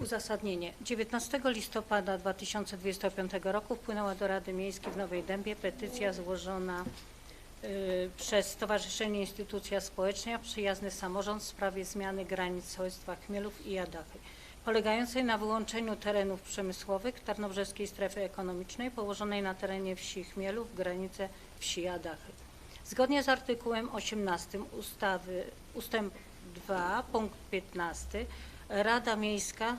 Uzasadnienie. 19 listopada 2025 roku wpłynęła do Rady Miejskiej w Nowej Dębie petycja złożona y, przez Stowarzyszenie Instytucja Społeczna Przyjazny Samorząd w sprawie zmiany granic sołectwa Chmielów i Jadachy, polegającej na wyłączeniu terenów przemysłowych Tarnobrzeskiej Strefy Ekonomicznej położonej na terenie wsi Chmielów w wsi Jadachy. Zgodnie z artykułem 18 ustawy ustęp 2 punkt 15 Rada Miejska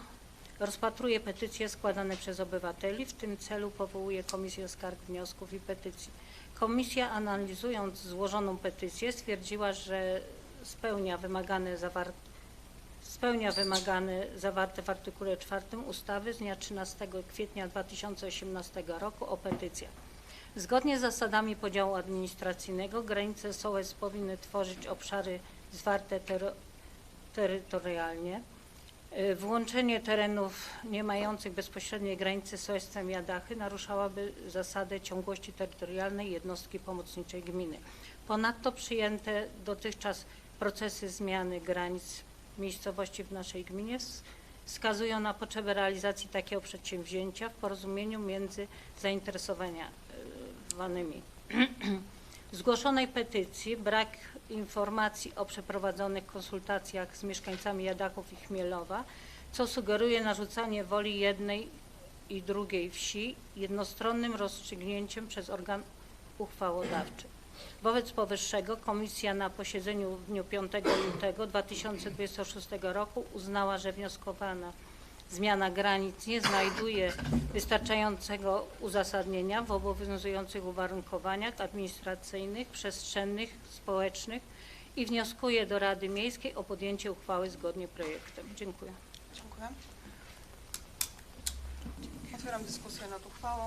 rozpatruje petycje składane przez obywateli. W tym celu powołuje Komisję Skarg, Wniosków i Petycji. Komisja analizując złożoną petycję stwierdziła, że spełnia wymagane zawarte spełnia wymagane zawarte w artykule 4 ustawy z dnia 13 kwietnia 2018 roku o petycjach. Zgodnie z zasadami podziału administracyjnego granice sołectw powinny tworzyć obszary zwarte tero- terytorialnie. Y, Włączenie terenów nie mających bezpośredniej granicy z sołectwem Jadachy naruszałaby zasadę ciągłości terytorialnej jednostki pomocniczej gminy. Ponadto przyjęte dotychczas procesy zmiany granic miejscowości w naszej gminie ws- wskazują na potrzebę realizacji takiego przedsięwzięcia w porozumieniu między zainteresowanymi. Zgłoszonej petycji brak informacji o przeprowadzonych konsultacjach z mieszkańcami Jadachów i Chmielowa, co sugeruje narzucanie woli jednej i drugiej wsi jednostronnym rozstrzygnięciem przez organ uchwałodawczy. Wobec powyższego komisja na posiedzeniu w dniu 5 lutego 2026 roku uznała, że wnioskowana zmiana granic nie znajduje wystarczającego uzasadnienia w obowiązujących uwarunkowaniach administracyjnych, przestrzennych, społecznych i wnioskuje do Rady Miejskiej o podjęcie uchwały zgodnie projektem. Dziękuję. Dziękuję. Otwieram dyskusję nad uchwałą.